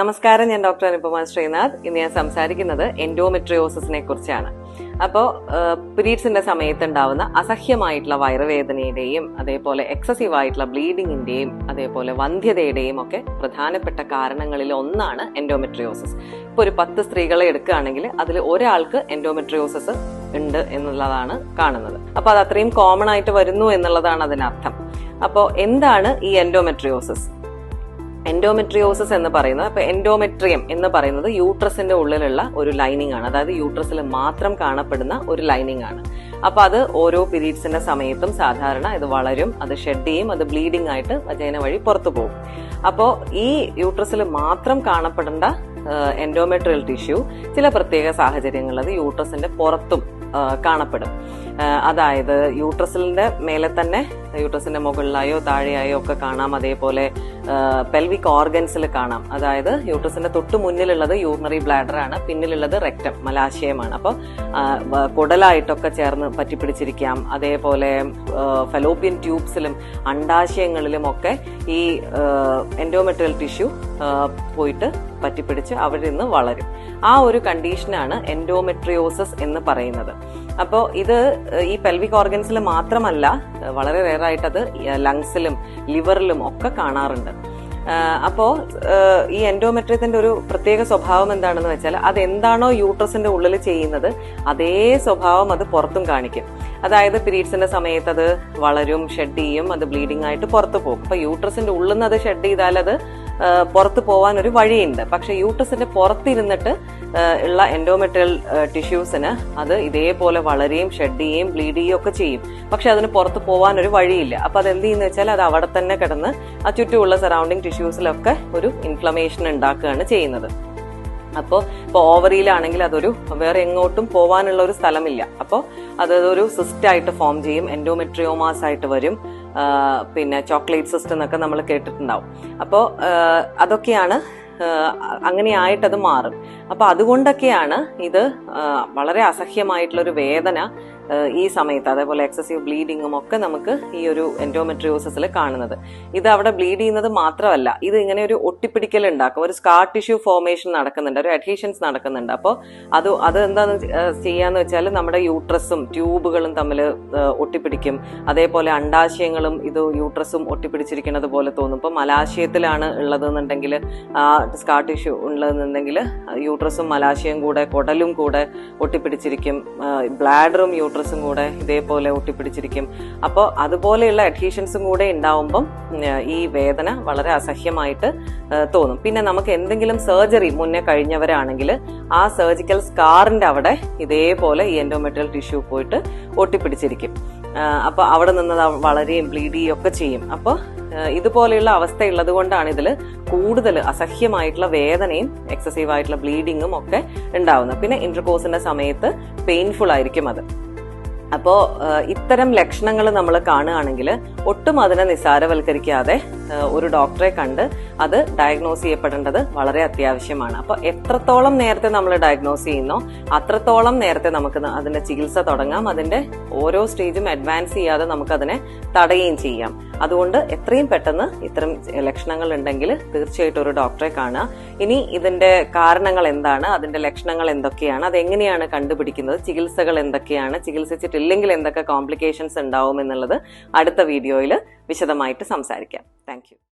നമസ്കാരം ഞാൻ ഡോക്ടർ അനുപമ ശ്രീനാഥ്. ഇന്ന് ഞാൻ സംസാരിക്കുന്നത് എൻഡോമെട്രിയോസിസിനെ കുറിച്ചാണ്. അപ്പോൾ പീരീഡ്സിന്റെ സമയത്ത് ഉണ്ടാവുന്ന അസഹ്യമായിട്ടുള്ള വയറുവേദനയുടെയും അതേപോലെ എക്സസീവ് ആയിട്ടുള്ള ബ്ലീഡിങ്ങിന്റെയും അതേപോലെ വന്ധ്യതയുടെയും ഒക്കെ പ്രധാനപ്പെട്ട കാരണങ്ങളിൽ ഒന്നാണ് എൻഡോമെട്രിയോസിസ്. ഇപ്പോൾ ഒരു പത്ത് സ്ത്രീകളെ എടുക്കുകയാണെങ്കിൽ അതിൽ ഒരാൾക്ക് എൻഡോമെട്രിയോസിസ് ഉണ്ട് എന്നുള്ളതാണ് കാണുന്നത്. അപ്പോൾ അത് അത്രയും കോമൺ ആയിട്ട് വരുന്നു എന്നുള്ളതാണ് അതിനർത്ഥം. അപ്പോൾ എന്താണ് ഈ എൻഡോമെട്രിയോസിസ്? എൻഡോമെട്രിയോസിസ് എന്ന് പറയുന്നത് അപ്പൊ എൻഡോമെട്രിയം എന്ന് പറയുന്നത് യൂട്രസിന്റെ ഉള്ളിലുള്ള ഒരു ലൈനിങ് ആണ്. അതായത് യൂട്രസിൽ മാത്രം കാണപ്പെടുന്ന ഒരു ലൈനിങ് ആണ്. അപ്പൊ അത് ഓരോ പീരീഡ്സിന്റെ സമയത്തും സാധാരണ ഇത് വളരും അത് ഷെഡ് ചെയ്യും അത് ബ്ലീഡിംഗ് ആയിട്ട് വജേന വഴി പുറത്തു പോകും. അപ്പോൾ ഈ യൂട്രസിൽ മാത്രം കാണപ്പെടേണ്ട എൻഡോമെട്രിയൽ ടിഷ്യൂ ചില പ്രത്യേക സാഹചര്യങ്ങളിൽ അത് യൂട്രസിന്റെ പുറത്തും കാണപ്പെടും. അതായത് യൂട്രസിലിന്റെ മേലെ തന്നെ യൂട്രസിന്റെ മുകളിലായോ താഴെയായോ ഒക്കെ കാണാം. അതേപോലെ പെൽവിക് ഓർഗൻസിൽ കാണാം. അതായത് യൂട്രസിന്റെ തൊട്ട് മുന്നിലുള്ളത് യൂറിനറി ബ്ലാഡർ ആണ് പിന്നിലുള്ളത് റെക്റ്റം മലാശയമാണ്. അപ്പോൾ കുടലായിട്ടൊക്കെ ചേർന്ന് പറ്റിപ്പിടിച്ചിരിക്കാം. അതേപോലെ ഫെലോപ്യൻ ട്യൂബ്സിലും അണ്ടാശയങ്ങളിലും ഒക്കെ ഈ എൻഡോമെട്രിയൽ ടിഷ്യൂ പോയിട്ട് പറ്റിപ്പിടിച്ച് അവിടെ നിന്ന് വളരും. ആ ഒരു കണ്ടീഷനാണ് എൻഡോമെട്രിയോസിസ് എന്ന് പറയുന്നത്. അപ്പോൾ ഇത് ഈ പെൽവിക് ഓർഗൻസിൽ മാത്രമല്ല വളരെ അത് ലങ്സിലും ലിവറിലും ഒക്കെ കാണാറുണ്ട്. അപ്പോൾ ഈ എൻഡോമെട്രിയത്തിന്റെ ഒരു പ്രത്യേക സ്വഭാവം എന്താണെന്ന് വെച്ചാൽ അതെന്താണോ യൂട്രസിന്റെ ഉള്ളിൽ ചെയ്യുന്നത് അതേ സ്വഭാവം അത് പുറത്തും കാണിക്കും. അതായത് പീരീഡ്സിന്റെ സമയത്ത് അത് വളരും ഷെഡ് ചെയ്യും അത് ബ്ലീഡിംഗ് ആയിട്ട് പുറത്തു പോകും. അപ്പോൾ യൂട്രസിന്റെ ഉള്ളിൽ നിന്ന് അത് ഷെഡ് ചെയ്താൽ അത് പുറത്ത് പോകാൻ ഒരു വഴിയുണ്ട്. പക്ഷെ യൂട്ടസിന്റെ പുറത്തിരുന്നിട്ട് ഉള്ള എൻഡോമെട്രിയൽ ടിഷ്യൂസിന് അത് ഇതേപോലെ വളരെയും ഷെഡ് ചെയ്യുകയും ബ്ലീഡ് ചെയ്യുകയും ഒക്കെ ചെയ്യും. പക്ഷെ അതിന് പുറത്ത് പോകാൻ ഒരു വഴിയില്ല. അപ്പൊ അത് എന്ത് ചെയ്യുന്ന വെച്ചാൽ അത് അവിടെ തന്നെ കിടന്ന് ആ ചുറ്റുമുള്ള സറൗണ്ടിങ് ടിഷ്യൂസിലൊക്കെ ഒരു ഇൻഫ്ലമേഷൻ ഉണ്ടാക്കുകയാണ് ചെയ്യുന്നത്. അപ്പോൾ ഇപ്പോൾ ഓവറിയിലാണെങ്കിൽ അതൊരു വേറെ എങ്ങോട്ടും പോകാനുള്ള ഒരു സ്ഥലമില്ല. അപ്പോൾ അതൊരു സിസ്റ്റ് ആയിട്ട് ഫോം ചെയ്യും എൻഡോമെട്രിയോമാസ് ആയിട്ട് വരും. പിന്നെ ചോക്ലേറ്റ് സിസ്റ്റം എന്നൊക്കെ നമ്മൾ കേട്ടിട്ടുണ്ടാവും. അപ്പോൾ അതൊക്കെയാണ് ആ, ആയിട്ടത് മാറും. അപ്പൊ അതുകൊണ്ടൊക്കെയാണ് ഇത് വളരെ അസഹ്യമായിട്ടുള്ള ഒരു വേദന ഈ സമയത്ത്. അതേപോലെ എക്സസീവ് ബ്ലീഡിങ്ങും ഒക്കെ നമുക്ക് ഈ ഒരു എൻഡോമെട്രിയോസിസിൽ കാണുന്നത്. ഇത് അവിടെ ബ്ലീഡ് ചെയ്യുന്നത് മാത്രമല്ല ഇത് ഇങ്ങനെ ഒരു ഒട്ടിപ്പിടിക്കൽ ഉണ്ടാക്കും. ഒരു സ്കാർ ടിഷ്യൂ ഫോർമേഷൻ നടക്കുന്നുണ്ട് ഒരു അഡ്ഹീഷൻസ് നടക്കുന്നുണ്ട്. അപ്പോൾ അത് അത് എന്താന്ന് ചെയ്യാന്ന് വെച്ചാൽ നമ്മുടെ യൂട്രസും ട്യൂബുകളും തമ്മിൽ ഒട്ടിപ്പിടിക്കും. അതേപോലെ അണ്ടാശയങ്ങളും ഇത് യൂട്രസും ഒട്ടിപ്പിടിച്ചിരിക്കുന്നത് പോലെ തോന്നും. ഇപ്പം മലാശയത്തിലാണ് ഉള്ളതെന്നുണ്ടെങ്കിൽ സ്കാർ ടിഷ്യൂ ഉള്ളതെന്നുണ്ടെങ്കിൽ യൂട്രസും മലാശയും കൂടെ കുടലും കൂടെ ഒട്ടിപ്പിടിച്ചിരിക്കും. ബ്ലാഡറും യൂട്രസും കൂടെ ഇതേപോലെ ഒട്ടിപ്പിടിച്ചിരിക്കും. അപ്പോൾ അതുപോലെയുള്ള അഡ്ഹീഷൻസും കൂടെ ഉണ്ടാവുമ്പം ഈ വേദന വളരെ അസഹ്യമായിട്ട് തോന്നും. പിന്നെ നമുക്ക് എന്തെങ്കിലും സർജറി മുന്നേ കഴിഞ്ഞവരാണെങ്കിൽ ആ സർജിക്കൽ സ്കാറിന്റെ അവിടെ ഇതേപോലെ ഈ എൻഡോമെട്രിയൽ ടിഷ്യൂ പോയിട്ട് ഒട്ടിപ്പിടിച്ചിരിക്കും. ആ, അപ്പൊ അവിടെ നിന്നത് വളരെയും ബ്ലീഡ് ചെയ്യുകയും ഒക്കെ ചെയ്യും അപ്പോൾ ഇതുപോലെയുള്ള അവസ്ഥ ഉള്ളത് കൊണ്ടാണ് ഇതിൽ കൂടുതൽ അസഹ്യമായിട്ടുള്ള വേദനയും എക്സസീവ് ആയിട്ടുള്ള ബ്ലീഡിങ്ങും ഒക്കെ ഉണ്ടാവുന്നത്. പിന്നെ ഇന്റർകോഴ്സിന്റെ സമയത്ത് പെയിൻഫുൾ ആയിരിക്കും അത്. അപ്പോൾ ഇത്തരം ലക്ഷണങ്ങൾ നമ്മൾ കാണുകയാണെങ്കിൽ ഒട്ടും അതിനെ നിസാരവൽക്കരിക്കാതെ ഒരു ഡോക്ടറെ കണ്ട് അത് ഡയഗ്നോസ് ചെയ്യപ്പെടേണ്ടത് വളരെ അത്യാവശ്യമാണ്. അപ്പോൾ എത്രത്തോളം നേരത്തെ നമ്മൾ ഡയഗ്നോസ് ചെയ്യുന്നോ അത്രത്തോളം നേരത്തെ നമുക്ക് അതിന്റെ ചികിത്സ തുടങ്ങാം. അതിന്റെ ഓരോ സ്റ്റേജും അഡ്വാൻസ് ചെയ്യാതെ നമുക്കതിനെ തടയുകയും ചെയ്യാം. അതുകൊണ്ട് എത്രയും പെട്ടെന്ന് ഇത്തരം ലക്ഷണങ്ങൾ ഉണ്ടെങ്കിൽ തീർച്ചയായിട്ടും ഒരു ഡോക്ടറെ കാണുക. ഇനി ഇതിന്റെ കാരണങ്ങൾ എന്താണ്? അതിന്റെ ലക്ഷണങ്ങൾ എന്തൊക്കെയാണ്? അത് എങ്ങനെയാണ് കണ്ടുപിടിക്കുന്നത്? ചികിത്സകൾ എന്തൊക്കെയാണ്? ചികിത്സിച്ചിട്ടില്ലെങ്കിൽ എന്തൊക്കെ കോംപ്ലിക്കേഷൻസ് ഉണ്ടാവും എന്നുള്ളത് അടുത്ത വീഡിയോയിൽ വിശദമായിട്ട് സംസാരിക്കാം. താങ്ക്